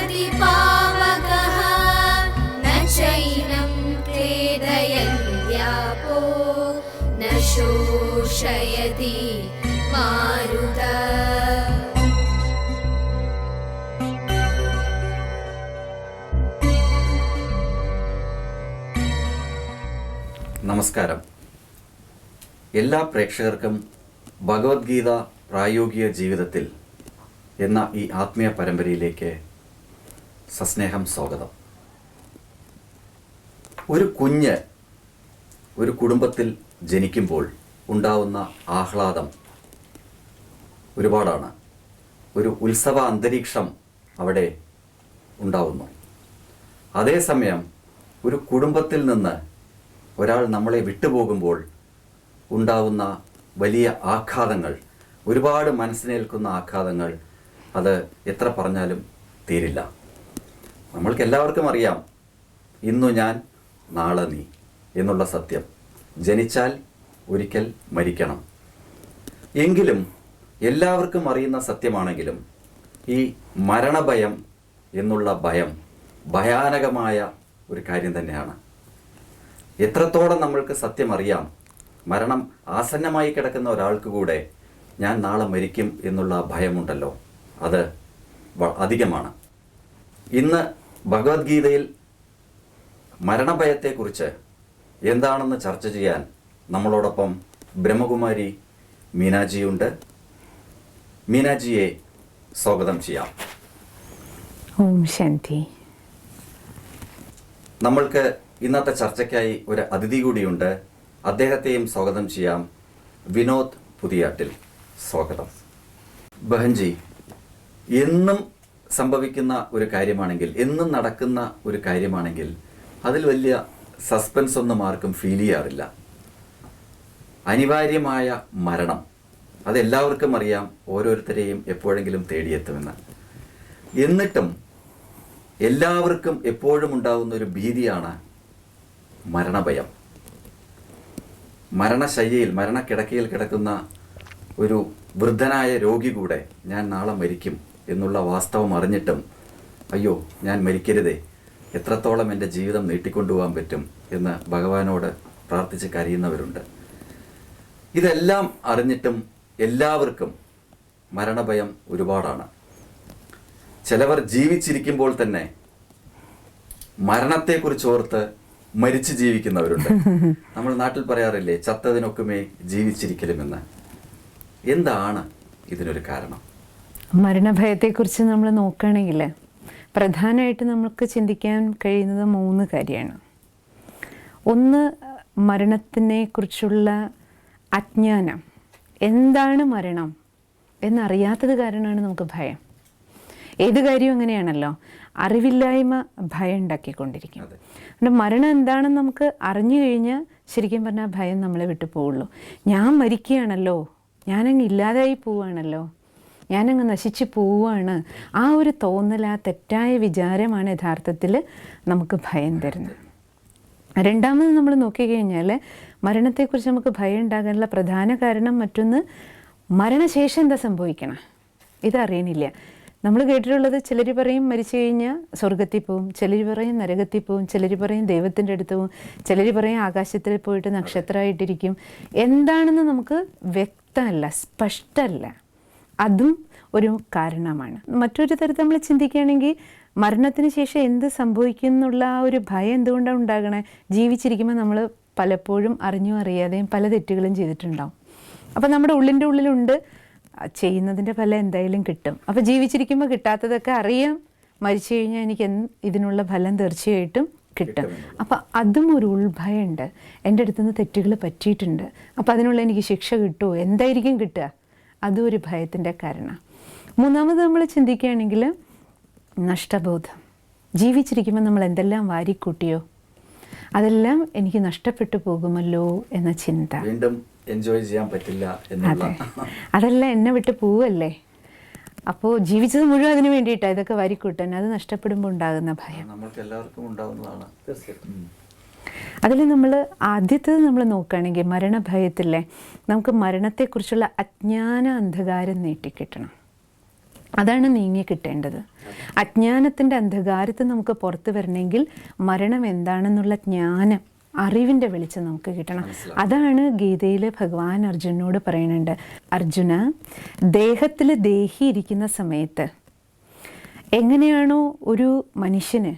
दहति पावकः न चैनं क्लेदयन्त्यापो न शोषयति मारुत നമസ്കാരം എല്ലാ പ്രേക്ഷകർക്കും ഭഗവത്ഗീത പ്രായോഗിക ജീവിതത്തിൽ എന്ന ഈ ആത്മീയ പരമ്പരയിലേക്ക് സസ്നേഹം സ്വാഗതം. ഒരു കുഞ്ഞ് ഒരു കുടുംബത്തിൽ ജനിക്കുമ്പോൾ ഉണ്ടാവുന്ന ആഹ്ലാദം ഒരുപാടാണ്. ഒരു ഉത്സവ അന്തരീക്ഷം അവിടെ ഉണ്ടാവുന്നു. അതേസമയം ഒരു കുടുംബത്തിൽ നിന്ന് ഒരാൾ നമ്മളെ വിട്ടുപോകുമ്പോൾ ഉണ്ടാവുന്ന വലിയ ആഘാതങ്ങൾ ഒരുപാട് മനസ്സിനേൽക്കുന്ന ആഘാതങ്ങൾ അത് എത്ര പറഞ്ഞാലും തീരില്ല. നമ്മൾക്ക് എല്ലാവർക്കും അറിയാം. ഇന്നു ഞാൻ നാളെ നീ എന്നുള്ള സത്യം. ജനിച്ചാൽ ഒരിക്കൽ മരിക്കണം. എങ്കിലും എല്ലാവർക്കും അറിയുന്ന സത്യമാണെങ്കിലും ഈ മരണഭയം എന്നുള്ള ഭയം ഭയാനകമായ ഒരു കാര്യം തന്നെയാണ്. എത്രത്തോളം നമ്മൾക്ക് സത്യം അറിയാം. മരണം ആസന്നമായി കിടക്കുന്ന ഒരാൾക്ക് കൂടെ ഞാൻ നാളെ മരിക്കും എന്നുള്ള ഭയമുണ്ടല്ലോ. അത് അധികമാണ്. ഇന്ന് ഭഗവത്ഗീതയിൽ മരണഭയത്തെക്കുറിച്ച് എന്താണെന്ന് ചർച്ച ചെയ്യാൻ നമ്മളോടൊപ്പം ബ്രഹ്മകുമാരി മീനാജിയുണ്ട്. മീനാജിയെ സ്വാഗതം ചെയ്യാം. ഓം ശാന്തി. നമ്മൾക്ക് ഇന്നത്തെ ചർച്ചയ്ക്കായി ഒരു അതിഥി കൂടിയുണ്ട്. അദ്ദേഹത്തെയും സ്വാഗതം ചെയ്യാം. വിനോദ് പുതിയാട്ടിൽ സ്വാഗതം. ബഹൻജി എന്നും സംഭവിക്കുന്ന ഒരു കാര്യമാണെങ്കിൽ എന്നും നടക്കുന്ന ഒരു കാര്യമാണെങ്കിൽ അതിൽ വലിയ സസ്പെൻസ് ഒന്നും ആർക്കും ഫീൽ ചെയ്യാറില്ല. അനിവാര്യമായ മരണം. അതെല്ലാവർക്കും അറിയാം ഓരോരുത്തരെയും എപ്പോഴെങ്കിലും തേടിയെത്തുമെന്ന്. എന്നിട്ടും എല്ലാവർക്കും എപ്പോഴും ഉണ്ടാവുന്ന ഒരു ഭീതിയാണ് മരണഭയം. മരണശയ്യയിൽ മരണക്കിടക്കയിൽ കിടക്കുന്ന ഒരു വൃദ്ധനായ രോഗി കൂടെ ഞാൻ നാളെ മരിക്കും. എന്നുള്ള വാസ്തവം അറിഞ്ഞിട്ടും അയ്യോ ഞാൻ മരിക്കരുതേ. എത്രത്തോളം എന്റെ ജീവിതം നീട്ടിക്കൊണ്ടുപോകാൻ പറ്റും? എന്ന് ഭഗവാനോട് പ്രാർത്ഥിച്ച് കരയുന്നവരുണ്ട്. ഇതെല്ലാം അറിഞ്ഞിട്ടും എല്ലാവർക്കും മരണഭയം ഒരുപാടാണ്. ചിലവർ ജീവിച്ചിരിക്കുമ്പോൾ തന്നെ മരണത്തെക്കുറിച്ച് ഓർത്ത് മരിച്ചു ജീവിക്കുന്നവരുണ്ട്. നമ്മൾ നാട്ടിൽ പറയാറില്ലേ ചത്തതിനൊക്കുമേ ജീവിച്ചിരിക്കലുമെന്ന്. എന്താണ് ഇതിനൊരു കാരണം? മരണഭയത്തെക്കുറിച്ച് നമ്മൾ നോക്കുകയാണെങ്കിൽ പ്രധാനമായിട്ട് നമുക്ക് ചിന്തിക്കാൻ കഴിയുന്നത് മൂന്ന് കാര്യമാണ്. ഒന്ന് മരണത്തിനെ കുറിച്ചുള്ള അജ്ഞാനം. എന്താണ് മരണം എന്നറിയാത്തത് കാരണമാണ് നമുക്ക് ഭയം. ഏത് കാര്യവും അങ്ങനെയാണല്ലോ. അറിവില്ലായ്മ ഭയം ഉണ്ടാക്കിക്കൊണ്ടിരിക്കും. അപ്പം അതുകൊണ്ട് മരണം എന്താണെന്ന് നമുക്ക് അറിഞ്ഞു കഴിഞ്ഞാൽ ശരിക്കും പറഞ്ഞാൽ ഭയം നമ്മളെ വിട്ടു പോവുള്ളൂ. ഞാൻ മരിക്കുകയാണല്ലോ. ഞാനങ്ങ് ഇല്ലാതായി പോവുകയാണല്ലോ. ഞാനങ്ങ് നശിച്ചു പോവുകയാണ്. ആ ഒരു തോന്നൽ ആ തെറ്റായ വിചാരമാണ് യഥാർത്ഥത്തിൽ നമുക്ക് ഭയം തരുന്നത്. രണ്ടാമത് നമ്മൾ നോക്കിക്കഴിഞ്ഞാൽ മരണത്തെക്കുറിച്ച് നമുക്ക് ഭയം ഉണ്ടാകാനുള്ള പ്രധാന കാരണം മറ്റൊന്ന് മരണശേഷം എന്താ സംഭവിക്കണം? ഇതറിയണില്ല. നമ്മൾ കേട്ടിട്ടുള്ളത് ചിലർ പറയും മരിച്ചു കഴിഞ്ഞാൽ സ്വർഗത്തിൽ പോവും ചിലർ പറയും നരകത്തിൽ പോവും ചിലർ പറയും ദൈവത്തിന്റെ അടുത്ത് പോവും ചിലർ പറയും ആകാശത്തിൽ പോയിട്ട് നക്ഷത്രമായിട്ടിരിക്കും. എന്താണെന്ന് നമുക്ക് വ്യക്തമല്ല സ്പഷ്ടമല്ല. അതും ഒരു കാരണമാണ്. മറ്റൊരു തരത്തിൽ നമ്മൾ ചിന്തിക്കുകയാണെങ്കിൽ മരണത്തിന് ശേഷം എന്ത് സംഭവിക്കും എന്നുള്ള ആ ഒരു ഭയം എന്തുകൊണ്ടാണ് ഉണ്ടാകണേ? ജീവിച്ചിരിക്കുമ്പോൾ നമ്മൾ പലപ്പോഴും അറിഞ്ഞും അറിയാതെയും പല തെറ്റുകളും ചെയ്തിട്ടുണ്ടാവും. അപ്പോൾ നമ്മുടെ ഉള്ളിന്റെ ഉള്ളിലുണ്ട്. ചെയ്യുന്നതിന്റെ ഫലം എന്തായാലും കിട്ടും. അപ്പോൾ ജീവിച്ചിരിക്കുമ്പോൾ കിട്ടാത്തതൊക്കെ അറിയാം. മരിച്ചു കഴിഞ്ഞാൽ എനിക്ക് എന്ത് ഇതിനുള്ള ഫലം തീർച്ചയായിട്ടും കിട്ടും. അപ്പോൾ അതും ഒരു ഉൾഭയമുണ്ട്. എന്റെ അടുത്തുനിന്ന് തെറ്റുകൾ പറ്റിയിട്ടുണ്ട്. അപ്പോൾ അതിനുള്ള എനിക്ക് ശിക്ഷ കിട്ടുമോ? എന്തായിരിക്കും കിട്ടുക? അതും ഒരു ഭയത്തിന്റെ കാരണം. മൂന്നാമത് നമ്മൾ ചിന്തിക്കുകയാണെങ്കിൽ നഷ്ടബോധം. ജീവിച്ചിരിക്കുമ്പോൾ നമ്മൾ എന്തെല്ലാം വാരിക്കൂട്ടിയോ? അതെല്ലാം എനിക്ക് നഷ്ടപ്പെട്ടു പോകുമല്ലോ എന്ന ചിന്ത. വീണ്ടും എൻജോയ് ചെയ്യാൻ പറ്റില്ല അതെ. അതെല്ലാം എന്നെ വിട്ട് പോവല്ലേ? അപ്പോൾ ജീവിച്ചത് മുഴുവൻ അതിന് വേണ്ടിയിട്ടാണ് ഇതൊക്കെ വാരിക്കൂട്ടാൻ. അത് നഷ്ടപ്പെടുമ്പോൾ ഉണ്ടാകുന്ന ഭയം. നമുക്ക് എല്ലാവർക്കും ഉണ്ടാകുന്നതാണ് ഉം. അതിൽ നമ്മൾ ആദ്യത്തേത് നമ്മൾ നോക്കുകയാണെങ്കിൽ മരണഭയത്തിലെ നമുക്ക് മരണത്തെക്കുറിച്ചുള്ള അജ്ഞാന അന്ധകാരം നീട്ടിക്കിട്ടണം. അതാണ് നീങ്ങി കിട്ടേണ്ടത്. അജ്ഞാനത്തിന്റെ അന്ധകാരത്തെ നമുക്ക് പുറത്തു വരണമെങ്കിൽ മരണം എന്താണെന്നുള്ള ജ്ഞാനം അറിവിന്റെ വെളിച്ചം നമുക്ക് കിട്ടണം. അതാണ് ഗീതയിൽ ഭഗവാൻ അർജുനോട് പറയുന്നുണ്ട് അർജുന ദേഹത്തിൽ ദേഹി ഇരിക്കുന്ന സമയത്ത് എങ്ങനെയാണോ ഒരു മനുഷ്യന്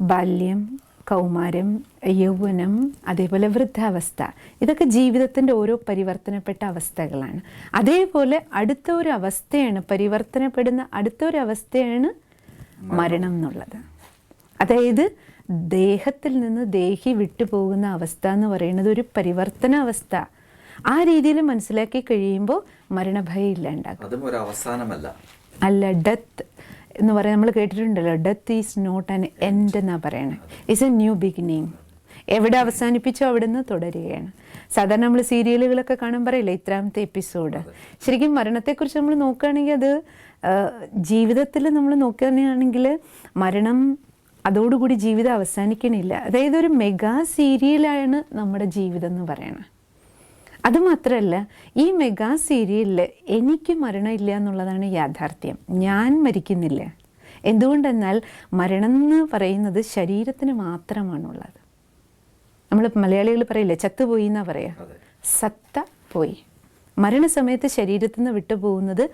ബാല്യം കൗമാരം യൗവനം അതേപോലെ വൃദ്ധാവസ്ഥ. ഇതൊക്കെ ജീവിതത്തിന്റെ ഓരോ പരിവർത്തനപ്പെട്ട അവസ്ഥകളാണ്. അതേപോലെ അടുത്ത ഒരു അവസ്ഥയാണ് പരിവർത്തനപ്പെടുന്ന അടുത്ത ഒരു അവസ്ഥയാണ് മരണം. എന്നുള്ളത്. അതായത് ദേഹത്തിൽ നിന്ന് ദേഹി വിട്ടുപോകുന്ന അവസ്ഥ എന്ന് പറയുന്നത് ഒരു പരിവർത്തന അവസ്ഥ. ആ രീതിയിൽ മനസ്സിലാക്കി കഴിയുമ്പോൾ മരണഭയം ഇല്ലാണ്ടാകും. അതും ഒരു അവസാനമല്ല. അല്ല ഡെത്ത് എന്ന് പറയാൻ നമ്മൾ കേട്ടിട്ടുണ്ടല്ലോ death is not an end എന്നാണ് പറയണത് ഇറ്റ്സ് എ ന്യൂ ബിഗിനിങ് എവിടെ അവസാനിപ്പിച്ചോ അവിടെ നിന്ന് തുടരുകയാണ്. സാധാരണ നമ്മൾ സീരിയലുകളൊക്കെ കാണാൻ പറയില്ല ഇത്രാമത്തെ എപ്പിസോഡ്. ശരിക്കും മരണത്തെക്കുറിച്ച് നമ്മൾ നോക്കുകയാണെങ്കിൽ അത് ജീവിതത്തിൽ നമ്മൾ നോക്കുകയാണെങ്കിൽ മരണം അതോടുകൂടി ജീവിതം അവസാനിക്കണില്ല. അതായത് ഒരു മെഗാ സീരിയലാണ് നമ്മുടെ ജീവിതം എന്ന് പറയണത് അതുമാത്രമല്ല ഈ മെഗാ സീരിയലിൽ എനിക്ക് മരണമില്ല എന്നുള്ളതാണ് യാഥാർത്ഥ്യം. ഞാൻ മരിക്കുന്നില്ല. എന്തുകൊണ്ടെന്നാൽ മരണം എന്ന് പറയുന്നത് ശരീരത്തിന് മാത്രമാണുള്ളത്. നമ്മൾ മലയാളികൾ പറയില്ലേ ചത്തുപോയി എന്നാ പറയാ. സത്ത പോയി മരണസമയത്ത് ശരീരത്തിൽ നിന്ന് വിട്ടുപോകുന്നത്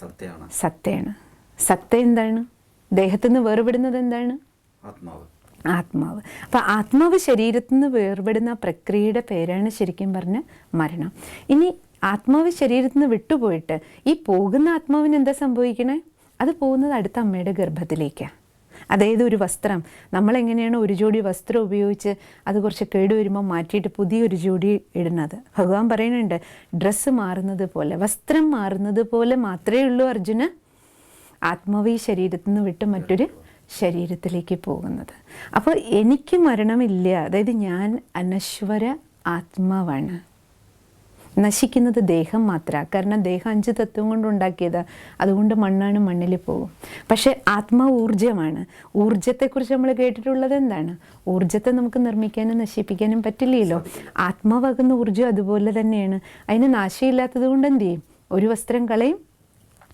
സത്തയാണ്. സത്ത എന്താണ്? ദേഹത്തു നിന്ന് വേർപെടുന്നത് എന്താണ്? ആത്മാവ്. ആത്മാവ്. അപ്പോൾ ആത്മാവ് ശരീരത്തിൽ നിന്ന് വേർപെടുന്ന പ്രക്രിയയുടെ പേരാണ് ശരിക്കും പറഞ്ഞ മരണം. ഇനി ആത്മാവ് ശരീരത്തിൽ നിന്ന് വിട്ടുപോയിട്ട് ഈ പോകുന്ന ആത്മാവിന് എന്താ സംഭവിക്കണേ? അത് പോകുന്നത് അടുത്ത അമ്മയുടെ ഗർഭത്തിലേക്കാണ് അതായത് ഒരു വസ്ത്രം. നമ്മളെങ്ങനെയാണ് ഒരു ജോഡി വസ്ത്രം ഉപയോഗിച്ച് അത് കുറച്ച് കേടുവരുമ്പോൾ മാറ്റിയിട്ട് പുതിയൊരു ജോഡി ഇടുന്നത്? ഭഗവാൻ പറയുന്നുണ്ട് ഡ്രസ്സ് മാറുന്നത് പോലെ വസ്ത്രം മാറുന്നത് പോലെ മാത്രമേ ഉള്ളൂ അർജുന. ആത്മാവ് ഈ ശരീരത്തിൽ നിന്ന് വിട്ട് മറ്റൊരു ശരീരത്തിലേക്ക് പോകുന്നത്. അപ്പോൾ എനിക്ക് മരണമില്ല. അതായത് ഞാൻ അനശ്വര ആത്മാവാണ്. നശിക്കുന്നത് ദേഹം മാത്രമാണ്. കാരണം ദേഹം അഞ്ച് തത്വം കൊണ്ട് അതുകൊണ്ട് മണ്ണാണ് മണ്ണിൽ പോകും. പക്ഷേ ആത്മാ ഊർജമാണ്. ഊർജത്തെക്കുറിച്ച് നമ്മൾ കേട്ടിട്ടുള്ളത് എന്താണ്? ഊർജത്തെ നമുക്ക് നിർമ്മിക്കാനും നശിപ്പിക്കാനും പറ്റില്ലല്ലോ. ആത്മാവാകുന്ന ഊർജം അതുപോലെ തന്നെയാണ്. അതിന് നാശമില്ലാത്തത് കൊണ്ട് എന്ത് ചെയ്യും? ഒരു വസ്ത്രം കളയും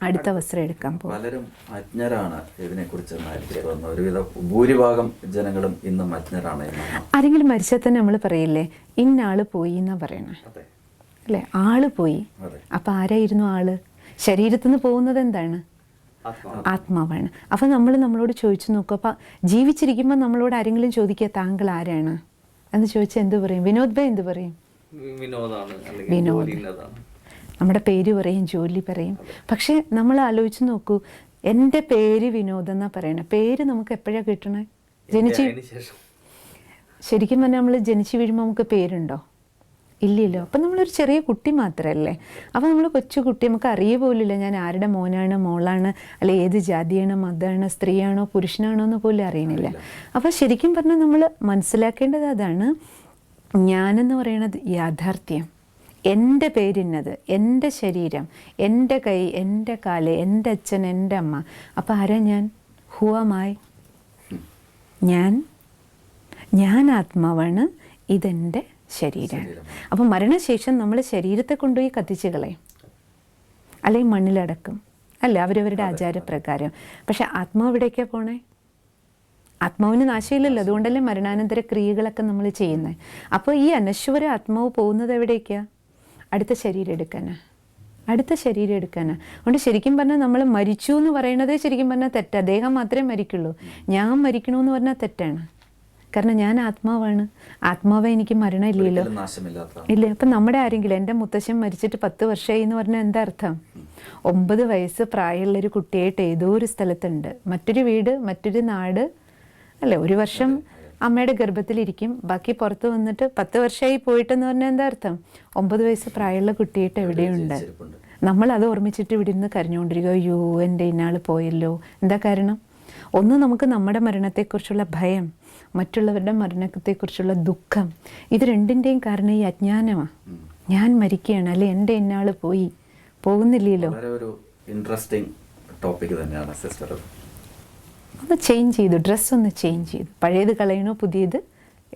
അടുത്ത വസ്ത്രം എടുക്കാൻ പോകും. പലരും അജ്ഞരാണ് ഇതിനെ കുറിച്ച് ഒരുവിധ ഭൂരിഭാഗം ജനങ്ങളും ഇന്നും അജ്ഞരാണ് ആരെങ്കിലും മരിച്ചാൽ തന്നെ നമ്മൾ പറയില്ലേ ഇന്നാൾ പോയി എന്നാ പറയണേ. അല്ലെ? ആൾ പോയി. അപ്പൊ ആരായിരുന്നു ആൾ? ശരീരത്തിൽ നിന്ന് പോകുന്നത് എന്താണ്? ആത്മാവാണ്. അപ്പൊ നമ്മൾ നമ്മളോട് ചോദിച്ചു നോക്കും. അപ്പൊ ജീവിച്ചിരിക്കുമ്പോൾ നമ്മളോട് ആരെങ്കിലും ചോദിക്കുക താങ്കൾ ആരാണ്? എന്ന് ചോദിച്ചാൽ എന്ത് പറയും? വിനോദ് ഭായ് എന്ത് പറയും? വിനോദാണ്. വിനോദ്. നമ്മുടെ പേര് പറയും ജോലി പറയും. പക്ഷേ നമ്മൾ ആലോചിച്ച് നോക്കൂ എന്റെ പേര് വിനോദം എന്നാ പറയണേ. പേര് നമുക്ക് എപ്പോഴാണ് കിട്ടണേ? ജനിച്ച് ശരിക്കും പറഞ്ഞാൽ നമ്മൾ ജനിച്ചു വീഴുമ്പോൾ നമുക്ക് പേരുണ്ടോ? ഇല്ലല്ലോ. അപ്പം നമ്മളൊരു ചെറിയ കുട്ടി മാത്രമല്ലേ അപ്പം നമ്മൾ കൊച്ചു കുട്ടി നമുക്ക് അറിയ പോലില്ല ഞാൻ ആരുടെ മോനാണ് മോളാണ് അല്ലെ ഏത് ജാതിയാണ് മതമാണ് സ്ത്രീയാണോ പുരുഷനാണോ എന്ന് പോലും അറിയണില്ല. അപ്പം ശരിക്കും പറഞ്ഞാൽ നമ്മൾ മനസ്സിലാക്കേണ്ടത് അതാണ് ഞാനെന്ന് പറയുന്നത് യാഥാർത്ഥ്യം. എന്റെ പേരിന്നത് എന്റെ ശരീരം എന്റെ കൈ എന്റെ കാൽ എന്റെ അച്ഛൻ എന്റെ അമ്മ. അപ്പം ആരാ ഞാൻ? ഹുവമായി ഞാൻ. ഞാൻ ആത്മാവാണ്. ഇതെന്റെ ശരീരമാണ്. അപ്പം മരണശേഷം നമ്മൾ ശരീരത്തെ കൊണ്ടുപോയി കത്തിച്ച് കളയും. അല്ലെങ്കിൽ മണ്ണിലടക്കും. അല്ല അവരവരുടെ ആചാരപ്രകാരം. പക്ഷെ ആത്മാവ് എവിടേക്കാണ് പോണേ? ആത്മാവിന് നാശമില്ലല്ലോ അതുകൊണ്ടല്ലേ മരണാനന്തര ക്രിയകളൊക്കെ നമ്മൾ ചെയ്യുന്നത് അപ്പോൾ ഈ അനശ്വര ആത്മാവ് പോകുന്നത് എവിടേക്കാ? അടുത്ത ശരീരം എടുക്കാനാ? അടുത്ത ശരീരം എടുക്കാനാണ് അതുകൊണ്ട് ശരിക്കും പറഞ്ഞാൽ നമ്മൾ മരിച്ചു എന്ന് പറയുന്നത് ശരിക്കും പറഞ്ഞാൽ തെറ്റാ. ദേഹം മാത്രമേ മരിക്കുള്ളൂ. ഞാൻ മരിക്കണമെന്ന് പറഞ്ഞാൽ തെറ്റാണ്. കാരണം ഞാൻ ആത്മാവാണ്. ആത്മാവ് എനിക്ക് മരണമില്ലല്ലോ. ഇല്ലല്ലോ ഇല്ല അപ്പം നമ്മുടെ ആരെങ്കിലും എന്റെ മുത്തശ്ശൻ മരിച്ചിട്ട് പത്ത് വർഷമായി എന്ന് പറഞ്ഞാൽ എന്താ അർത്ഥം? ഒമ്പത് വയസ്സ് പ്രായമുള്ളൊരു കുട്ടിയായിട്ട് ഏതോ ഒരു സ്ഥലത്തുണ്ട്. മറ്റൊരു വീട് മറ്റൊരു നാട് അല്ലേ? ഒരു വർഷം അമ്മയുടെ ഗർഭത്തിലിരിക്കും. ബാക്കി പുറത്ത് വന്നിട്ട് പത്ത് വർഷമായി പോയിട്ടെന്ന് പറഞ്ഞാൽ എന്താ അർത്ഥം? ഒമ്പത് വയസ്സ് പ്രായമുള്ള കുട്ടിയായിട്ട് എവിടെയുണ്ട്? നമ്മൾ അത് ഓർമ്മിച്ചിട്ട് ഇവിടെ നിന്ന് കരഞ്ഞുകൊണ്ടിരിക്കുക അയ്യോ എന്റെ ഇന്നാൾ പോയല്ലോ. എന്താ കാരണം? ഒന്ന് നമുക്ക് നമ്മുടെ മരണത്തെക്കുറിച്ചുള്ള ഭയം മറ്റുള്ളവരുടെ മരണത്തെക്കുറിച്ചുള്ള ദുഃഖം ഇത് രണ്ടിന്റെയും കാരണം ഈ അജ്ഞാനമാണ് ഞാൻ മരിക്കുകയാണ് അല്ലെ എന്റെ ഇന്നാൾ പോയി? പോകുന്നില്ലല്ലോ. ഇൻട്രസ്റ്റിംഗ് ടോപ്പിക് തന്നെയാണ് സിസ്റ്റർ ഒന്ന് ചേഞ്ച് ചെയ്തു ഡ്രസ്സ് ഒന്ന് ചേഞ്ച് ചെയ്തു. പഴയത് കളയണോ പുതിയത്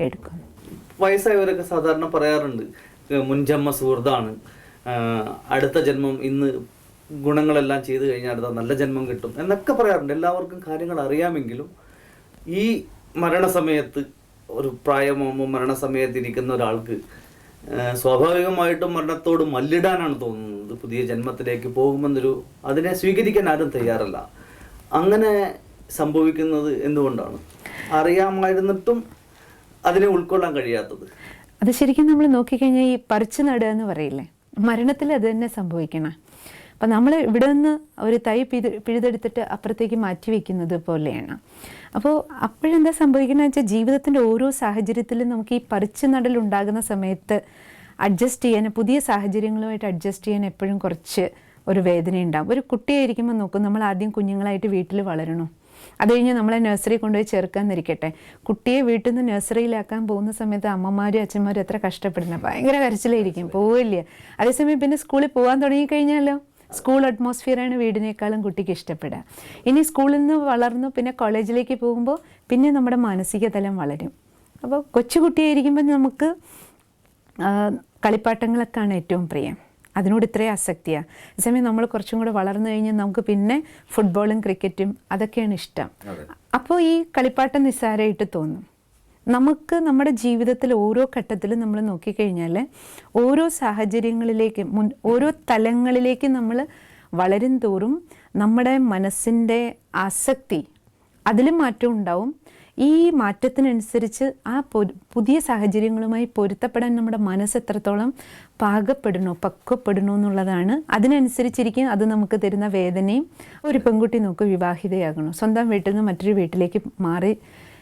എടുക്കണം വയസ്സായവരൊക്കെ സാധാരണ പറയാറുണ്ട് മുൻജന്മ സുഹൃത്താണ്. അടുത്ത ജന്മം ഇന്ന് ഗുണങ്ങളെല്ലാം ചെയ്തു കഴിഞ്ഞാൽ അടുത്ത നല്ല ജന്മം കിട്ടും എന്നൊക്കെ പറയാറുണ്ട്. എല്ലാവർക്കും കാര്യങ്ങൾ അറിയാമെങ്കിലും ഈ മരണസമയത്ത് ഒരു പ്രായമാകുമ്പോൾ മരണസമയത്ത് ഇരിക്കുന്ന ഒരാൾക്ക് സ്വാഭാവികമായിട്ടും മരണത്തോട് മല്ലിടാനാണ് തോന്നുന്നത്. പുതിയ ജന്മത്തിലേക്ക് പോകുമെന്നൊരു അതിനെ സ്വീകരിക്കാൻ ആരും തയ്യാറല്ല. അങ്ങനെ സംഭവിക്കുന്നത് എന്തുകൊണ്ടാണ്? അറിയാമായിരുന്നിട്ടും അതിനെ ഉൾക്കൊള്ളാൻ കഴിയാത്തത്. അത് ശരിക്കും നമ്മൾ നോക്കിക്കഴിഞ്ഞാൽ ഈ പറിച്ചു നടുക എന്ന് പറയില്ലേ? മരണത്തിൽ അത് തന്നെ സംഭവിക്കണം. അപ്പം നമ്മൾ ഇവിടെ നിന്ന് ഒരു തൈ പിഴു പിഴുതെടുത്തിട്ട് അപ്പുറത്തേക്ക് മാറ്റി വയ്ക്കുന്നത് പോലെയാണ്. അപ്പോൾ അപ്പോഴെന്താ സംഭവിക്കുന്നത് വെച്ചാൽ ജീവിതത്തിന്റെ ഓരോ സാഹചര്യത്തിലും നമുക്ക് ഈ പറിച്ചു നടൽ ഉണ്ടാകുന്ന സമയത്ത് അഡ്ജസ്റ്റ് ചെയ്യാൻ പുതിയ സാഹചര്യങ്ങളുമായിട്ട് അഡ്ജസ്റ്റ് ചെയ്യാൻ എപ്പോഴും കുറച്ച് ഒരു വേദന ഉണ്ടാകും ഒരു കുട്ടിയായിരിക്കുമ്പോൾ നോക്കും നമ്മൾ ആദ്യം കുഞ്ഞുങ്ങളായിട്ട് വീട്ടിൽ വളരണോ? അത് കഴിഞ്ഞ് നമ്മളെ നഴ്സറി കൊണ്ടുപോയി ചേർക്കാന്നിരിക്കട്ടെ. കുട്ടിയെ വീട്ടിൽ നിന്ന് നഴ്സറിയിലാക്കാൻ പോകുന്ന സമയത്ത് അമ്മമാരും അച്ഛന്മാരും എത്ര കഷ്ടപ്പെടുന്നത് ഭയങ്കര കരച്ചിലായിരിക്കും പോവില്ല. അതേസമയം പിന്നെ സ്കൂളിൽ പോകാൻ തുടങ്ങിക്കഴിഞ്ഞാലോ? സ്കൂൾ അറ്റ്മോസ്ഫിയറാണ് വീടിനേക്കാളും കുട്ടിക്ക് ഇഷ്ടപ്പെടുക. ഇനി സ്കൂളിൽ നിന്ന് വളർന്നു പിന്നെ കോളേജിലേക്ക് പോകുമ്പോൾ പിന്നെ നമ്മുടെ മാനസിക തലം വളരും. അപ്പോൾ കൊച്ചുകുട്ടിയായിരിക്കുമ്പോൾ നമുക്ക് കളിപ്പാട്ടങ്ങളൊക്കെയാണ് ഏറ്റവും പ്രിയം. അതിനോട് ഇത്രയും ആസക്തിയാണ് അതേസമയം നമ്മൾ കുറച്ചും കൂടെ വളർന്നു കഴിഞ്ഞാൽ നമുക്ക് പിന്നെ ഫുട്ബോളും ക്രിക്കറ്റും അതൊക്കെയാണ് ഇഷ്ടം. അപ്പോൾ ഈ കളിപ്പാട്ടം നിസ്സാരമായിട്ട് തോന്നും. നമുക്ക് നമ്മുടെ ജീവിതത്തിൽ ഓരോ ഘട്ടത്തിലും നമ്മൾ നോക്കിക്കഴിഞ്ഞാൽ ഓരോ സാഹചര്യങ്ങളിലേക്കും മുൻ ഓരോ തലങ്ങളിലേക്ക് നമ്മൾ വളരും തോറും നമ്മുടെ മനസ്സിന്റെ ആസക്തി അതിലും മാറ്റം ഉണ്ടാവും. ഈ മാറ്റത്തിനനുസരിച്ച് ആ പുതിയ സാഹചര്യങ്ങളുമായി പൊരുത്തപ്പെടാൻ നമ്മുടെ മനസ്സ് എത്രത്തോളം പാകപ്പെടണോ പക്വപ്പെടണോ എന്നുള്ളതാണ്. അതിനനുസരിച്ചിരിക്കും അത് നമുക്ക് തരുന്ന വേദനയും ഒരു പെൺകുട്ടി നോക്ക് വിവാഹിതയാകണം സ്വന്തം വീട്ടിൽ നിന്ന് മറ്റൊരു വീട്ടിലേക്ക് മാറി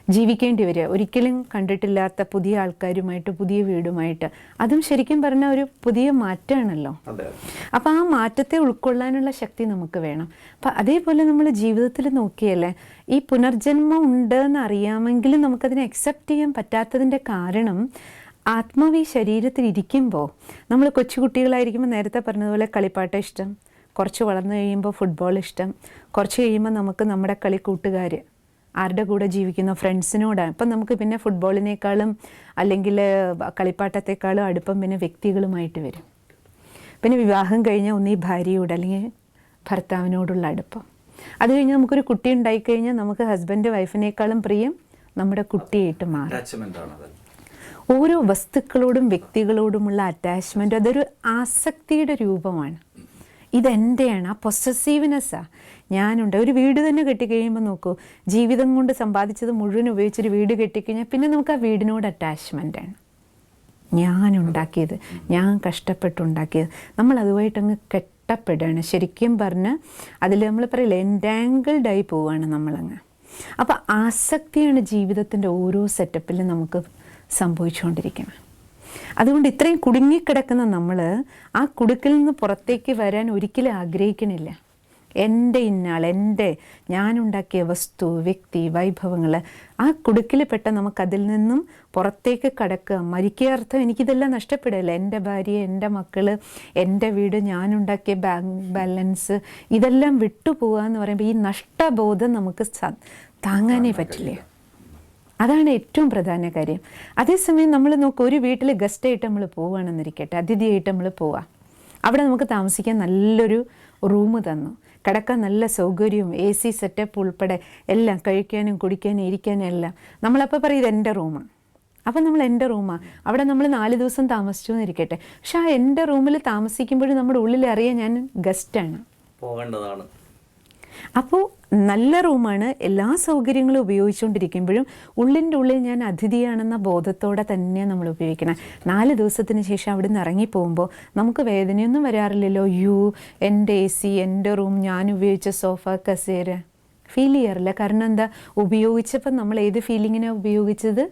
ജീവിക്കേണ്ടി വരിക. ഒരിക്കലും കണ്ടിട്ടില്ലാത്ത പുതിയ ആൾക്കാരുമായിട്ട് പുതിയ വീടുമായിട്ട്. അതും ശരിക്കും പറഞ്ഞ ഒരു പുതിയ മാറ്റമാണല്ലോ അപ്പോൾ ആ മാറ്റത്തെ ഉൾക്കൊള്ളാനുള്ള ശക്തി നമുക്ക് വേണം. അപ്പം അതേപോലെ നമ്മൾ ജീവിതത്തിൽ നോക്കിയല്ലേ ഈ പുനർജന്മം ഉണ്ട് എന്ന് അറിയാമെങ്കിലും നമുക്കതിനെ അക്സെപ്റ്റ് ചെയ്യാൻ പറ്റാത്തതിന്റെ കാരണം ആത്മാവ് ഈ ശരീരത്തിൽ ഇരിക്കുമ്പോൾ നമ്മൾ കൊച്ചുകുട്ടികളായിരിക്കുമ്പോൾ നേരത്തെ പറഞ്ഞതുപോലെ കളിപ്പാട്ട ഇഷ്ടം കുറച്ച് വളർന്നു കഴിയുമ്പോൾ ഫുട്ബോൾ ഇഷ്ടം കുറച്ച് കഴിയുമ്പോൾ നമുക്ക് നമ്മുടെ കളി കൂട്ടുകാർ ആരുടെ കൂടെ ജീവിക്കുന്ന ഫ്രണ്ട്സിനോടാണ് ഇപ്പം നമുക്ക് പിന്നെ ഫുട്ബോളിനേക്കാളും അല്ലെങ്കിൽ കളിപ്പാട്ടത്തെക്കാളും അടുപ്പം പിന്നെ വ്യക്തികളുമായിട്ട് വരും. പിന്നെ വിവാഹം കഴിഞ്ഞാൽ ഒന്നീ ഭാര്യയോട് അല്ലെങ്കിൽ ഭർത്താവിനോടുള്ള അടുപ്പം. അത് കഴിഞ്ഞ് നമുക്കൊരു കുട്ടി ഉണ്ടായിക്കഴിഞ്ഞാൽ നമുക്ക് ഹസ്ബൻഡ് വൈഫിനേക്കാളും പ്രിയം നമ്മുടെ കുട്ടിയായിട്ട് മാറും. ഓരോ വസ്തുക്കളോടും വ്യക്തികളോടുമുള്ള അറ്റാച്ച്മെന്റ് അതൊരു ആസക്തിയുടെ രൂപമാണ്. ഇതെന്റെയാണ് ആ പൊസസീവ്നെസ്സാണ് ഞാനുണ്ട്. ഒരു വീട് തന്നെ കെട്ടിക്കഴിയുമ്പോൾ നോക്കൂ. ജീവിതം കൊണ്ട് സമ്പാദിച്ചത് മുഴുവൻ ഉപയോഗിച്ചൊരു വീട് കെട്ടിക്കഴിഞ്ഞാൽ പിന്നെ നമുക്ക് ആ വീടിനോട് അറ്റാച്ച്മെന്റാണ് ഞാൻ ഉണ്ടാക്കിയത്. ഞാൻ കഷ്ടപ്പെട്ടുണ്ടാക്കിയത് നമ്മൾ അതുമായിട്ടങ്ങ് കെട്ടപ്പെടുകയാണ് ശരിക്കും പറഞ്ഞ് അതിൽ നമ്മൾ പറയില്ല എന്റാങ്കിൾഡായി പോവുകയാണ് നമ്മളങ്ങ്. അപ്പോൾ ആസക്തിയാണ് ജീവിതത്തിന്റെ ഓരോ സെറ്റപ്പിലും നമുക്ക് സംഭവിച്ചുകൊണ്ടിരിക്കുന്നത് അതുകൊണ്ട് ഇത്രയും കുടുങ്ങിക്കിടക്കുന്ന നമ്മൾ ആ കുടുക്കിൽ നിന്ന് പുറത്തേക്ക് വരാൻ ഒരിക്കലും ആഗ്രഹിക്കണില്ല. എന്റെ ഇന്നാൾ എന്റെ ഞാനുണ്ടാക്കിയ വസ്തു വ്യക്തി വൈഭവങ്ങൾ ആ കുടുക്കിൽ പെട്ട നമുക്കതിൽ നിന്നും പുറത്തേക്ക് കടക്കുക. മരിക്കുക അർത്ഥം എനിക്കിതെല്ലാം നഷ്ടപ്പെടില്ല എന്റെ ഭാര്യ എന്റെ മക്കൾ എന്റെ വീട് ഞാനുണ്ടാക്കിയ ബാങ്ക് ബാലൻസ് ഇതെല്ലാം വിട്ടുപോകുക എന്ന് പറയുമ്പോൾ ഈ നഷ്ടബോധം നമുക്ക് താങ്ങാനേ പറ്റില്ല. അതാണ് ഏറ്റവും പ്രധാന കാര്യം. അതേസമയം നമ്മൾ നോക്കുക ഒരു വീട്ടിൽ ഗസ്റ്റായിട്ട് നമ്മൾ പോവുകയാണെന്നിരിക്കട്ടെ അതിഥിയായിട്ട് നമ്മൾ പോവാം. അവിടെ നമുക്ക് താമസിക്കാൻ നല്ലൊരു റൂം തന്നു. കിടക്കാൻ നല്ല സൗകര്യവും എ സി സെറ്റപ്പ് ഉൾപ്പെടെ എല്ലാം കഴിക്കാനും കുടിക്കാനും ഇരിക്കാനും എല്ലാം. നമ്മളപ്പോൾ പറയും ഇത് എന്റെ റൂമാണ്. അപ്പം നമ്മൾ എന്റെ റൂമാണ് അവിടെ നമ്മൾ നാല് ദിവസം താമസിച്ചു എന്നിരിക്കട്ടെ പക്ഷെ ആ എന്റെ റൂമിൽ താമസിക്കുമ്പോഴും നമ്മുടെ ഉള്ളിൽ അറിയാൻ ഞാൻ ഗസ്റ്റാണ്. പോകേണ്ടതാണ്. അപ്പോൾ നല്ല റൂമാണ് എല്ലാ സൗകര്യങ്ങളും ഉപയോഗിച്ചുകൊണ്ടിരിക്കുമ്പോഴും ഉള്ളിന്റെ ഉള്ളിൽ ഞാൻ അതിഥിയാണെന്ന ബോധത്തോടെ തന്നെ നമ്മൾ ഉപയോഗിക്കണം. നാല് ദിവസത്തിന് ശേഷം അവിടെ നിന്ന് ഇറങ്ങിപ്പോകുമ്പോൾ നമുക്ക് വേദനയൊന്നും വരാറില്ലല്ലോ. യു എന്റെ എ സി എന്റെ റൂം ഞാൻ ഉപയോഗിച്ച സോഫ കസേര. ഫീൽ ചെയ്യാറില്ല. കാരണം എന്താ? ഉപയോഗിച്ചപ്പോൾ നമ്മൾ ഏത് ഫീലിങ്ങിനാണ് ഉപയോഗിച്ചത്?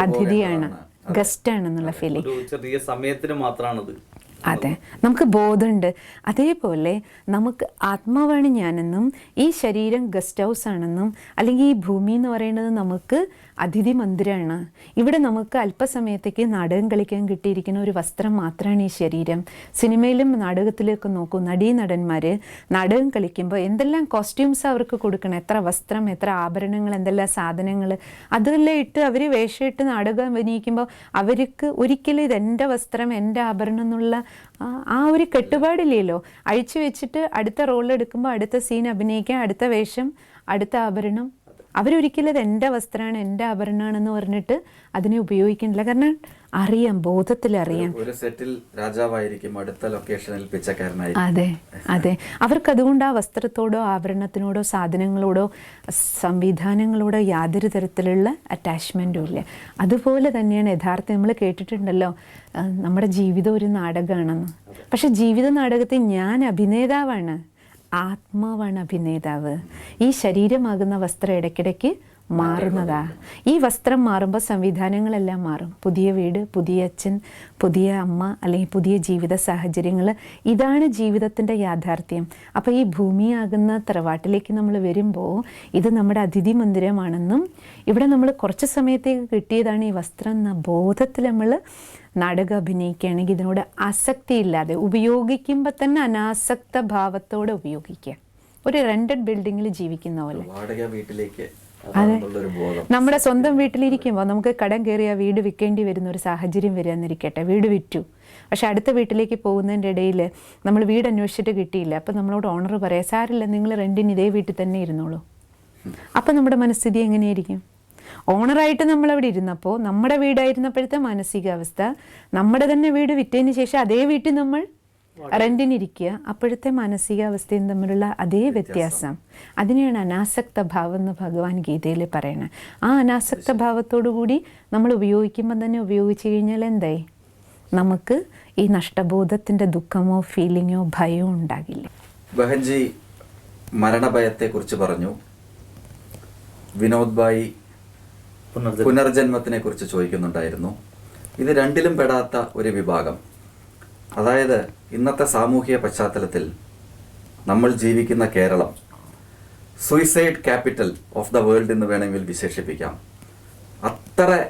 അതിഥിയാണ്. ഗസ്റ്റ് ഗസ്റ്റാണെന്നുള്ള ഫീലിംഗ്. സമയത്തിന് മാത്രമാണത് അതെ. നമുക്ക് ബോധമുണ്ട്. അതേപോലെ നമുക്ക് ആത്മാവാണ് ഞാനെന്നും ഈ ശരീരം ഗസ്റ്റ് ഹൗസ് ആണെന്നും അല്ലെങ്കിൽ ഈ ഭൂമി എന്ന് പറയുന്നത് നമുക്ക് അതിഥി മന്ദിരമാണ് ഇവിടെ നമുക്ക് അല്പസമയത്തേക്ക് നാടകം കളിക്കാൻ കിട്ടിയിരിക്കുന്ന ഒരു വസ്ത്രം മാത്രമാണ് ഈ ശരീരം. സിനിമയിലും നാടകത്തിലൊക്കെ നോക്കൂ നടീ നടന്മാർ നാടകം കളിക്കുമ്പോൾ എന്തെല്ലാം കോസ്റ്റ്യൂംസ് അവർക്ക് കൊടുക്കണം എത്ര വസ്ത്രം എത്ര ആഭരണങ്ങൾ എന്തെല്ലാം സാധനങ്ങൾ അതെല്ലാം ഇട്ട് അവർ വേഷമിട്ട് നാടകം അഭിനയിക്കുമ്പോൾ അവർക്ക് ഒരിക്കലും ഇത് എന്റെ വസ്ത്രം എന്റെ ആഭരണം എന്നുള്ള ആ- ഒരു കെട്ടുപാടില്ലല്ലോ. അഴിച്ചു വെച്ചിട്ട് അടുത്ത റോൾ എടുക്കുമ്പോൾ അടുത്ത സീൻ അഭിനയിക്കാൻ അടുത്ത വേഷം അടുത്ത ആഭരണം. അവരൊരിക്കലും അത് എന്റെ വസ്ത്രമാണ് എന്റെ ആഭരണമാണെന്ന് പറഞ്ഞിട്ട് അതിനെ ഉപയോഗിക്കുന്നില്ല കാരണം അറിയാം ബോധത്തിൽ അറിയാം. ഒരു സെറ്റിൽ രാജാവായിരിക്കും അടുത്ത ലൊക്കേഷനിൽ പിച്ചക്കാരനായി അതെ അതെ. അവർക്ക് അതുകൊണ്ട് ആ വസ്ത്രത്തോടോ ആഭരണത്തിനോടോ സാധനങ്ങളോടോ സംവിധാനങ്ങളോടോ യാതൊരു തരത്തിലുള്ള അറ്റാച്ച്മെന്റും ഇല്ല. അതുപോലെ തന്നെയാണ് യഥാർത്ഥം നമ്മൾ കേട്ടിട്ടുണ്ടല്ലോ നമ്മുടെ ജീവിതം ഒരു നാടകമാണെന്ന്. പക്ഷെ ജീവിത നാടകത്തിൽ ഞാൻ അഭിനേതാവാണ്. ആത്മാവാണ് അഭിനേതാവ് ഈ ശരീരമാകുന്ന വസ്ത്രം ഇടയ്ക്കിടയ്ക്ക് മാറുന്നതാ. ഈ വസ്ത്രം മാറുമ്പോൾ സംവിധാനങ്ങളെല്ലാം മാറും. പുതിയ വീട് പുതിയ അച്ഛൻ പുതിയ അമ്മ അല്ലെങ്കിൽ പുതിയ ജീവിത സാഹചര്യങ്ങൾ. ഇതാണ് ജീവിതത്തിന്റെ യാഥാർത്ഥ്യം. അപ്പോൾ ഈ ഭൂമിയാകുന്ന തറവാട്ടിലേക്ക് നമ്മൾ വരുമ്പോൾ ഇത് നമ്മുടെ അതിഥി മന്ദിരമാണെന്നും ഇവിടെ നമ്മൾ കുറച്ച് സമയത്തേക്ക് കിട്ടിയതാണ് ഈ വസ്ത്രം എന്ന ബോധത്തിൽ നമ്മൾ നാടകം അഭിനയിക്കുകയാണെങ്കിൽ ഇതിനോട് ആസക്തി ഇല്ലാതെ ഉപയോഗിക്കുമ്പോൾ തന്നെ അനാസക്ത ഭാവത്തോടെ ഉപയോഗിക്കുക. ഒരു റെന്റഡ് ബിൽഡിങ്ങിൽ ജീവിക്കുന്ന പോലെ. അതെ. വീട്ടിലേക്ക് നമ്മുടെ സ്വന്തം വീട്ടിലിരിക്കുമ്പോൾ നമുക്ക് കടം കയറി ആ വീട് വിൽക്കേണ്ടി വരുന്ന ഒരു സാഹചര്യം വരികയെന്നിരിക്കട്ടെ വീട് വിറ്റു. പക്ഷെ അടുത്ത വീട്ടിലേക്ക് പോകുന്നതിന്റെ ഇടയിൽ നമ്മൾ വീട് അന്വേഷിച്ചിട്ട് കിട്ടിയില്ല. അപ്പം നമ്മളോട് ഓണർ പറയാം സാരില്ല നിങ്ങൾ റെന്റിന് ഇതേ വീട്ടിൽ തന്നെ ഇരുന്നോളൂ. അപ്പം നമ്മുടെ മനസ്ഥിതി എങ്ങനെയായിരിക്കും? ഓണറായിട്ട് നമ്മളവിടെ ഇരുന്നപ്പോൾ നമ്മുടെ വീടായിരുന്നപ്പോഴത്തെ മാനസികാവസ്ഥ നമ്മുടെ തന്നെ വീട് വിറ്റതിന് ശേഷം അതേ വീട്ടിൽ നമ്മൾ റെന്റിനിരിക്കുക അപ്പോഴത്തെ മാനസികാവസ്ഥയും തമ്മിലുള്ള അതേ വ്യത്യാസം. അതിനെയാണ് അനാസക്ത ഭാവം എന്ന് ഭഗവാൻ ഗീതയിൽ പറയുന്നത് ആ അനാസക്ത കൂടി നമ്മൾ ഉപയോഗിക്കുമ്പോൾ തന്നെ ഉപയോഗിച്ചു കഴിഞ്ഞാൽ എന്തായി? നമുക്ക് ഈ നഷ്ടബോധത്തിന്റെ ദുഃഖമോ ഫീലിങ്ങോ ഭയമോ ഉണ്ടാകില്ല. ബഹൻജി മരണഭയത്തെക്കുറിച്ച് പറഞ്ഞു. വിനോദ് ഭായി പുനർജന്മത്തിനെ കുറിച്ച് ചോദിക്കുന്നുണ്ടായിരുന്നു. ഇത് രണ്ടിലും പെടാത്ത ഒരു വിഭാഗം. അതായത് ഇന്നത്തെ സാമൂഹിക പശ്ചാത്തലത്തിൽ നമ്മൾ ജീവിക്കുന്ന Keralam suicide capital of the world എന്ന് വേണമെങ്കിൽ വിശേഷിപ്പിക്കാം. അത്ര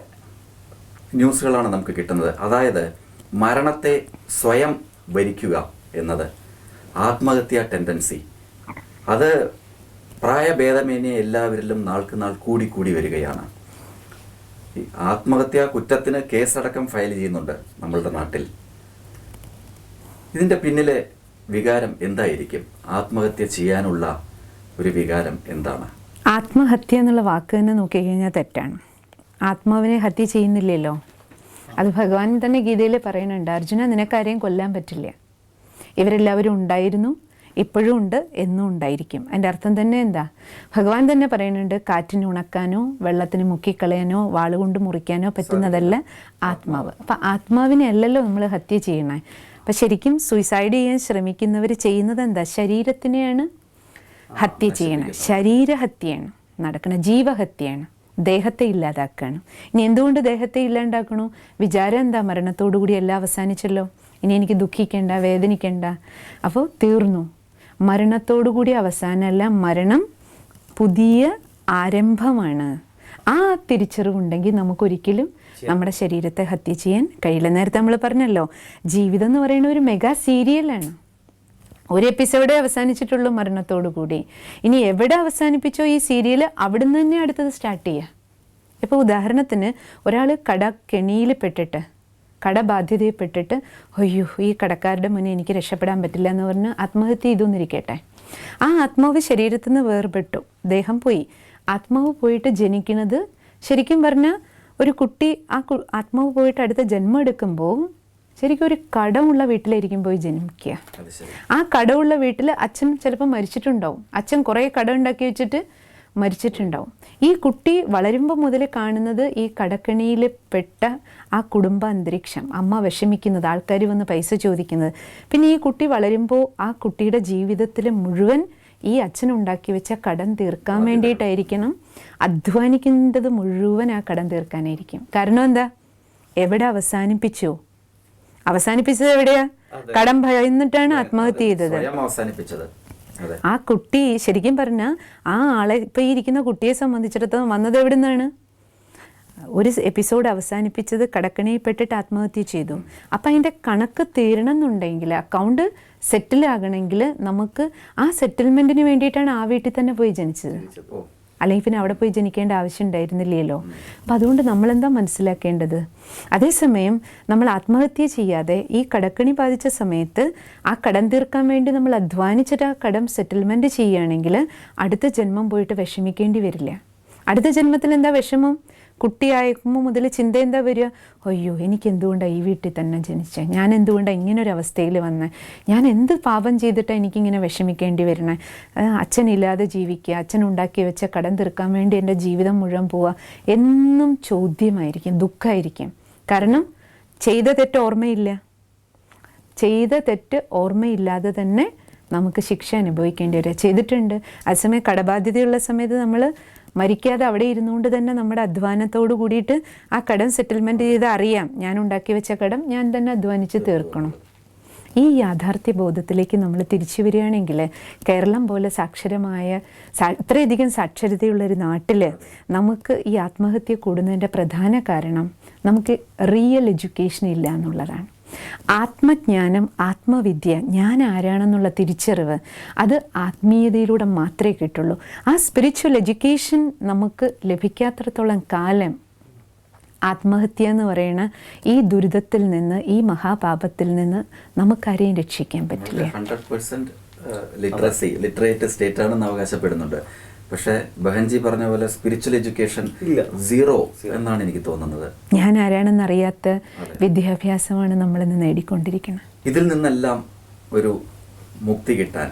ന്യൂസുകളാണ് നമുക്ക് കിട്ടുന്നത്. അതായത് മരണത്തെ സ്വയം ഭരിക്കുക എന്നത്. ആത്മഹത്യ ടെൻഡൻസി അത് പ്രായഭേദമേന്യേ എല്ലാവരിലും നാൾക്ക് നാൾ കൂടി കൂടി വരികയാണ്. ഈ ആത്മഹത്യാ കുറ്റത്തിന് കേസടക്കം ഫയൽ ചെയ്യുന്നുണ്ട് നമ്മളുടെ നാട്ടിൽ. ഇതിന്റെ പിന്നിലെ വികാരം എന്തായിരിക്കും? ആത്മഹത്യ ചെയ്യാനുള്ള ഒരു വികാരം എന്താണ്? ആത്മഹത്യ എന്നുള്ള വാക്ക് തന്നെ നോക്കിക്കഴിഞ്ഞാൽ തെറ്റാണ്. ആത്മാവിനെ ഹത്യ ചെയ്യുന്നില്ലല്ലോ. അത് ഭഗവാൻ തന്നെ ഗീതയിൽ പറയുന്നുണ്ട് അർജുന നിനക്കാരെയും കൊല്ലാൻ പറ്റില്ല. ഇവരെല്ലാവരും ഉണ്ടായിരുന്നു ഇപ്പോഴും ഉണ്ട് എന്നും ഉണ്ടായിരിക്കും. അതിന്റെ അർത്ഥം തന്നെ എന്താ? ഭഗവാൻ തന്നെ പറയുന്നുണ്ട് കാറ്റിന് ഉണക്കാനോ വെള്ളത്തിന് മുക്കിക്കളയാനോ വാളുകൊണ്ട് മുറിക്കാനോ പറ്റുന്നതല്ല ആത്മാവ്. അപ്പം ആത്മാവിനെ അല്ലല്ലോ നമ്മൾ ഹത്യ ചെയ്യണേ. അപ്പം ശരിക്കും സൂയിസൈഡ് ചെയ്യാൻ ശ്രമിക്കുന്നവർ ചെയ്യുന്നത് എന്താ? ശരീരത്തിനെയാണ് ഹത്യ ചെയ്യണം. ശരീരഹത്യയാണ്. നടക്കണം ജീവഹത്യയാണ്. ദേഹത്തെ ഇല്ലാതാക്കുകയാണ് ഇനി എന്തുകൊണ്ട് ദേഹത്തെ ഇല്ലാണ്ടാക്കണോ? വിചാരം എന്താ? മരണത്തോടു കൂടി എല്ലാം അവസാനിച്ചല്ലോ. ഇനി എനിക്ക് ദുഃഖിക്കേണ്ട വേദനിക്കേണ്ട. അപ്പോൾ തീർന്നു. മരണത്തോടു കൂടി അവസാനമല്ല മരണം പുതിയ ആരംഭമാണ്. ആ തിരിച്ചറിവുണ്ടെങ്കിൽ നമുക്കൊരിക്കലും നമ്മുടെ ശരീരത്തെ ഹത്യ ചെയ്യാൻ കഴിയില്ല. നേരത്തെ നമ്മൾ പറഞ്ഞല്ലോ ജീവിതം എന്ന് പറയുന്ന ഒരു മെഗാ സീരിയലാണ് ഒരു എപ്പിസോഡേ അവസാനിച്ചിട്ടുള്ളൂ മരണത്തോടു കൂടി ഇനി എവിടെ അവസാനിപ്പിച്ചോ ഈ സീരിയൽ അവിടുന്ന് തന്നെ അടുത്തത് സ്റ്റാർട്ട് ചെയ്യുക ഇപ്പോൾ ഉദാഹരണത്തിന് ഒരാൾ കട കെണിയിൽ പെട്ടിട്ട് കടബാധ്യതയിൽപ്പെട്ടിട്ട് അയ്യോ ഈ കടക്കാരുടെ മുന്നേ എനിക്ക് രക്ഷപ്പെടാൻ പറ്റില്ല എന്ന് പറഞ്ഞ് ആത്മഹത്യ ചെയ്തുന്നിരിക്കട്ടെ ആ ആത്മാവ് ശരീരത്തിൽ നിന്ന് വേർപെട്ടു. ദേഹം പോയി. ആത്മാവ് പോയിട്ട് ജനിക്കുന്നത് ശരിക്കും പറഞ്ഞാൽ ഒരു കുട്ടി ആ ആത്മാവ് പോയിട്ട് അടുത്ത ജന്മം എടുക്കുമ്പോൾ ശരിക്കും ഒരു കടമുള്ള വീട്ടിലായിരിക്കും പോയി ജനിക്കുക. ആ കടമുള്ള വീട്ടിൽ അച്ഛൻ ചിലപ്പോൾ മരിച്ചിട്ടുണ്ടാവും. അച്ഛൻ കുറേ കടം ഉണ്ടാക്കി വെച്ചിട്ട് മരിച്ചിട്ടുണ്ടാവും. ഈ കുട്ടി വളരുമ്പോൾ മുതൽ കാണുന്നത് ഈ കടക്കണിയിൽ പെട്ട ആ കുടുംബ അന്തരീക്ഷം അമ്മ വിഷമിക്കുന്നത് ആൾക്കാർ വന്ന് പൈസ ചോദിക്കുന്നത്. പിന്നെ ഈ കുട്ടി വളരുമ്പോൾ ആ കുട്ടിയുടെ ജീവിതത്തിൽ മുഴുവൻ ഈ അച്ഛൻ ഉണ്ടാക്കി വെച്ച കടം തീർക്കാൻ വേണ്ടിയിട്ടായിരിക്കണം. അധ്വാനിക്കുന്നത് മുഴുവൻ ആ കടം തീർക്കാനായിരിക്കും. കാരണം എന്താ? എവിടെ അവസാനിപ്പിച്ചോ? അവസാനിപ്പിച്ചത് എവിടെയാ? കടം ഭയന്നിട്ടാണ് ആത്മഹത്യ ചെയ്തത്. ആ കുട്ടി ശരിക്കും പറഞ്ഞ ആ ആളെ ഇപ്പം ഈ ഇരിക്കുന്ന കുട്ടിയെ സംബന്ധിച്ചിടത്തോളം വന്നത് എവിടെ നിന്നാണ് ഒരു എപ്പിസോഡ് അവസാനിപ്പിച്ചത് കടക്കണിയിൽപ്പെട്ടിട്ട് ആത്മഹത്യ ചെയ്തു. അപ്പം അതിന്റെ കണക്ക് തീരണം എന്നുണ്ടെങ്കിൽ അക്കൗണ്ട് സെറ്റിൽ ആകണമെങ്കിൽ നമുക്ക് ആ സെറ്റിൽമെന്റിന് വേണ്ടിയിട്ടാണ് ആ വീട്ടിൽ തന്നെ പോയി ജനിച്ചത്. അല്ലെങ്കിൽ പിന്നെ അവിടെ പോയി ജനിക്കേണ്ട ആവശ്യം ഉണ്ടായിരുന്നില്ലല്ലോ അപ്പം അതുകൊണ്ട് നമ്മളെന്താ മനസ്സിലാക്കേണ്ടത്? അതേസമയം നമ്മൾ ആത്മഹത്യ ചെയ്യാതെ ഈ കടക്കണി ബാധിച്ച സമയത്ത് ആ കടം തീർക്കാൻ വേണ്ടി നമ്മൾ അധ്വാനിച്ചിട്ട് ആ കടം സെറ്റിൽമെന്റ് ചെയ്യുകയാണെങ്കിൽ അടുത്ത ജന്മം പോയിട്ട് വിഷമിക്കേണ്ടി വരില്ല. അടുത്ത ജന്മത്തിൽ എന്താ വിഷമം? കുട്ടിയായപ്പോൾ മുതൽ ചിന്ത എന്താ വരിക? അയ്യോ എനിക്ക് എന്തുകൊണ്ടാണ് ഈ വീട്ടിൽ തന്നെ ജനിച്ചത് ഞാൻ എന്തുകൊണ്ടാണ് ഇങ്ങനെ ഒരു അവസ്ഥയിൽ വന്നത് ഞാൻ എന്ത് പാപം ചെയ്തിട്ടാണ് എനിക്കിങ്ങനെ വിഷമിക്കേണ്ടി വരണേ? അച്ഛനില്ലാതെ ജീവിക്കുക അച്ഛൻ ഉണ്ടാക്കി വെച്ച കടം തീർക്കാൻ വേണ്ടി എന്റെ ജീവിതം മുഴുവൻ പോവുക എന്നും ചോദ്യമായിരിക്കും ദുഃഖമായിരിക്കും കാരണം ചെയ്ത തെറ്റ് ഓർമ്മയില്ല. ചെയ്ത തെറ്റ് ഓർമ്മയില്ലാതെ തന്നെ നമുക്ക് ശിക്ഷ അനുഭവിക്കേണ്ടി വരിക. ചെയ്തിട്ടുണ്ട്. അതേസമയം കടബാധ്യതയുള്ള സമയത്ത് നമ്മൾ മരിക്കാതെ അവിടെ ഇരുന്നുകൊണ്ട് തന്നെ നമ്മുടെ അധ്വാനത്തോട് കൂടിയിട്ട് ആ കടം സെറ്റിൽമെന്റ് ചെയ്ത് അറിയാം. ഞാൻ ഉണ്ടാക്കി വെച്ച കടം ഞാൻ തന്നെ അധ്വാനിച്ച് തീർക്കണം. ഈ യാഥാർത്ഥ്യ ബോധത്തിലേക്ക് നമ്മൾ തിരിച്ചു വരികയാണെങ്കിൽ കേരളം പോലെ സാക്ഷരമായ ഇത്രയധികം സാക്ഷരതയുള്ള ഒരു നാട്ടിൽ നമുക്ക് ഈ ആത്മഹത്യ കൂടുന്നതിന്റെ പ്രധാന കാരണം നമുക്ക് റിയൽ എഡ്യൂക്കേഷൻ ഇല്ല എന്നുള്ളതാണ്. ആത്മജ്ഞാനം ആത്മവിദ്യ ഞാൻ ആരാണെന്നുള്ള തിരിച്ചറിവ് അത് ആത്മീയതയിലൂടെ മാത്രമേ കിട്ടുള്ളൂ. ആ സ്പിരിച്വൽ എഡ്യൂക്കേഷൻ നമുക്ക് ലഭിക്കാത്തടത്തോളം കാലം ആത്മഹത്യ എന്ന് പറയുന്ന ഈ ദുരിതത്തിൽ നിന്ന് ഈ മഹാപാപത്തിൽ നിന്ന് നമുക്കാരെയും രക്ഷിക്കാൻ പറ്റില്ല. ലിറ്ററസി ലിറ്ററേറ്റ് സ്റ്റേറ്റ് ആണെന്ന് അവകാശപ്പെടുന്നുണ്ട്. പക്ഷേ ബഹൻജി പറഞ്ഞ പോലെ സ്പിരിച്വൽ എഡ്യൂക്കേഷൻ ഇല്ല. സീറോ എന്നാണ് എനിക്ക് തോന്നുന്നത്. ഞാൻ ആരാണെന്ന് അറിയാത്ത വിദ്യാഭ്യാസമാണ് നമ്മൾ ഇന്ന് നേടിക്കൊണ്ടിരിക്കുന്നത്. ഇതിൽ നിന്നെല്ലാം ഒരു മുക്തി കിട്ടാൻ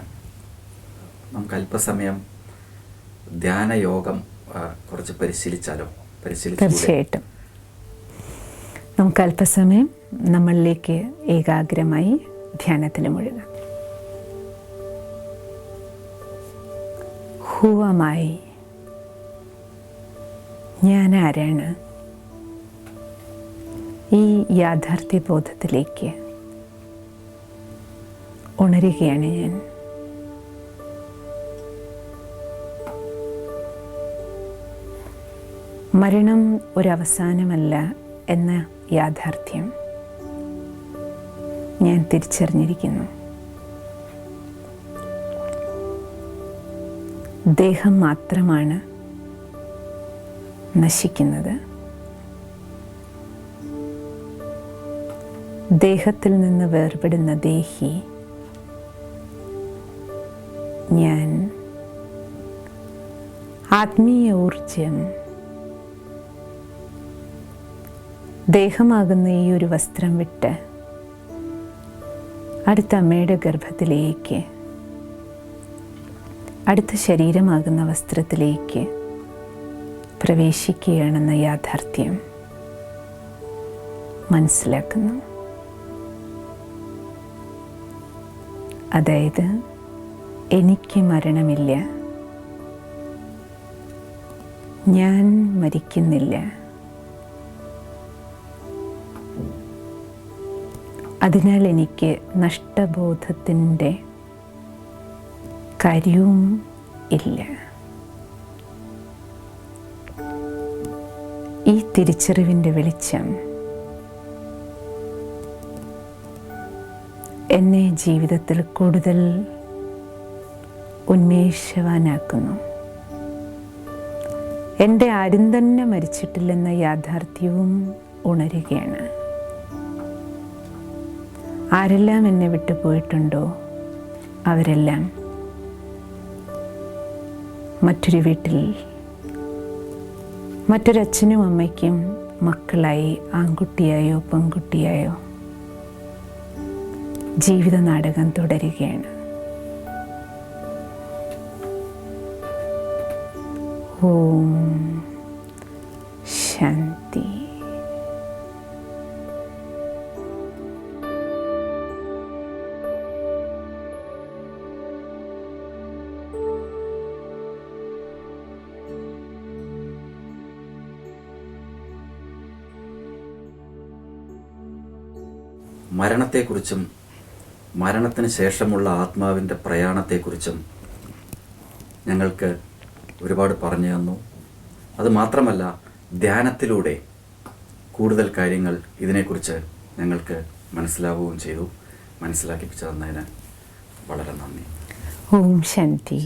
നമുക്ക് അല്പസമയം ധ്യാനയോഗം കുറച്ച് പരിശീലിച്ചാലോ? പരിശീലിച്ചു തീർച്ചയായിട്ടും. നമുക്ക് അല്പസമയം നമ്മളിലേക്ക് ഏകാഗ്രമായി ധ്യാനത്തിൽ മുഴുകാം. ഹൂവമായി. ഞാൻ ആരാണ് ഈ യാഥാർത്ഥ്യ ബോധത്തിലേക്ക് ഉണരുകയാണ് ഞാൻ. മരണം ഒരവസാനമല്ല എന്ന യാഥാർത്ഥ്യം ഞാൻ തിരിച്ചറിഞ്ഞിരിക്കുന്നു. ദേഹം മാത്രമാണ് നശിക്കുന്നത്. ദേഹത്തിൽ നിന്ന് വേർപെടുന്ന ദേഹി ഞാൻ ആത്മീയ ഊർജം ദേഹമാകുന്ന ഈ ഒരു വസ്ത്രം വിട്ട് അടുത്ത അമ്മയുടെ ഗർഭത്തിലേക്ക് അടുത്ത ശരീരമാകുന്ന വസ്ത്രത്തിലേക്ക് പ്രവേശിക്കുകയാണെന്ന യാഥാർത്ഥ്യം മനസ്സിലാക്കുന്നു. അതായത് എനിക്ക് മരണമില്ല. ഞാൻ മരിക്കുന്നില്ല. അതിനാൽ എനിക്ക് നഷ്ടബോധത്തിന്റെ കാര്യവും ഇല്ല. ഈ തിരിച്ചറിവിന്റെ വെളിച്ചം എന്നെ ജീവിതത്തിൽ കൂടുതൽ ഉന്മേഷവാനാക്കുന്നു. എന്റെ ആരും തന്നെ മരിച്ചിട്ടില്ലെന്ന യാഥാർത്ഥ്യവും ഉണരുകയാണ്. ആരെല്ലാം എന്നെ വിട്ടുപോയിട്ടുണ്ടോ? അവരെല്ലാം. മറ്റൊരു വീട്ടിൽ മറ്റൊരച്ഛനും അമ്മയ്ക്കും മക്കളായി ആൺകുട്ടിയായോ പെൺകുട്ടിയായോ ജീവിത നാടകം തുടരുകയാണ്. ഓം ശാന്തി. മരണത്തെക്കുറിച്ചും മരണത്തിന് ശേഷമുള്ള ആത്മാവിന്റെ പ്രയാണത്തെക്കുറിച്ചും ഞങ്ങൾക്ക് ഒരുപാട് പറഞ്ഞു തന്നു. അത് മാത്രമല്ല ധ്യാനത്തിലൂടെ കൂടുതൽ കാര്യങ്ങൾ ഇതിനെക്കുറിച്ച് ഞങ്ങൾക്ക് മനസ്സിലാവുകയും ചെയ്തു. മനസ്സിലാക്കിപ്പിച്ചു തന്നതിന് വളരെ നന്ദി. ഓം ശാന്തി.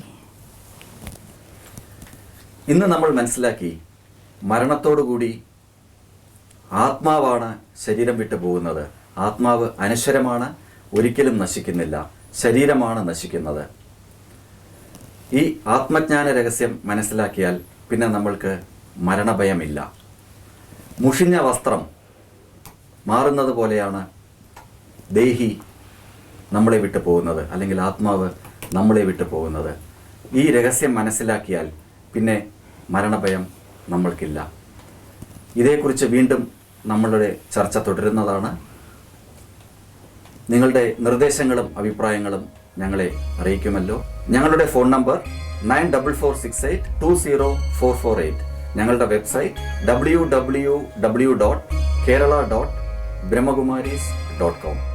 ഇന്ന് നമ്മൾ മനസ്സിലാക്കി മരണത്തോടുകൂടി ആത്മാവാണ് ശരീരം വിട്ടു പോകുന്നത്. ആത്മാവ് അനശ്വരമാണ് ഒരിക്കലും നശിക്കുന്നില്ല. ശരീരമാണ് നശിക്കുന്നത്. ഈ ആത്മജ്ഞാന രഹസ്യം മനസ്സിലാക്കിയാൽ പിന്നെ നമ്മൾക്ക് മരണഭയമില്ല. മുഷിഞ്ഞ വസ്ത്രം മാറുന്നത് പോലെയാണ് ദേഹി നമ്മളെ വിട്ടു പോകുന്നത് അല്ലെങ്കിൽ ആത്മാവ് നമ്മളെ വിട്ടു പോകുന്നത്. ഈ രഹസ്യം മനസ്സിലാക്കിയാൽ പിന്നെ മരണഭയം നമ്മൾക്കില്ല. ഇതേക്കുറിച്ച് വീണ്ടും നമ്മളുടെ ചർച്ച തുടരുന്നതാണ്. നിങ്ങളുടെ നിർദ്ദേശങ്ങളും അഭിപ്രായങ്ങളും ഞങ്ങളെ അറിയിക്കുമല്ലോ. ഞങ്ങളുടെ phone number nine double four six eight two zero four four eight. ഞങ്ങളുടെ website W W W dot Kerala dot Brahmakumaris dot com.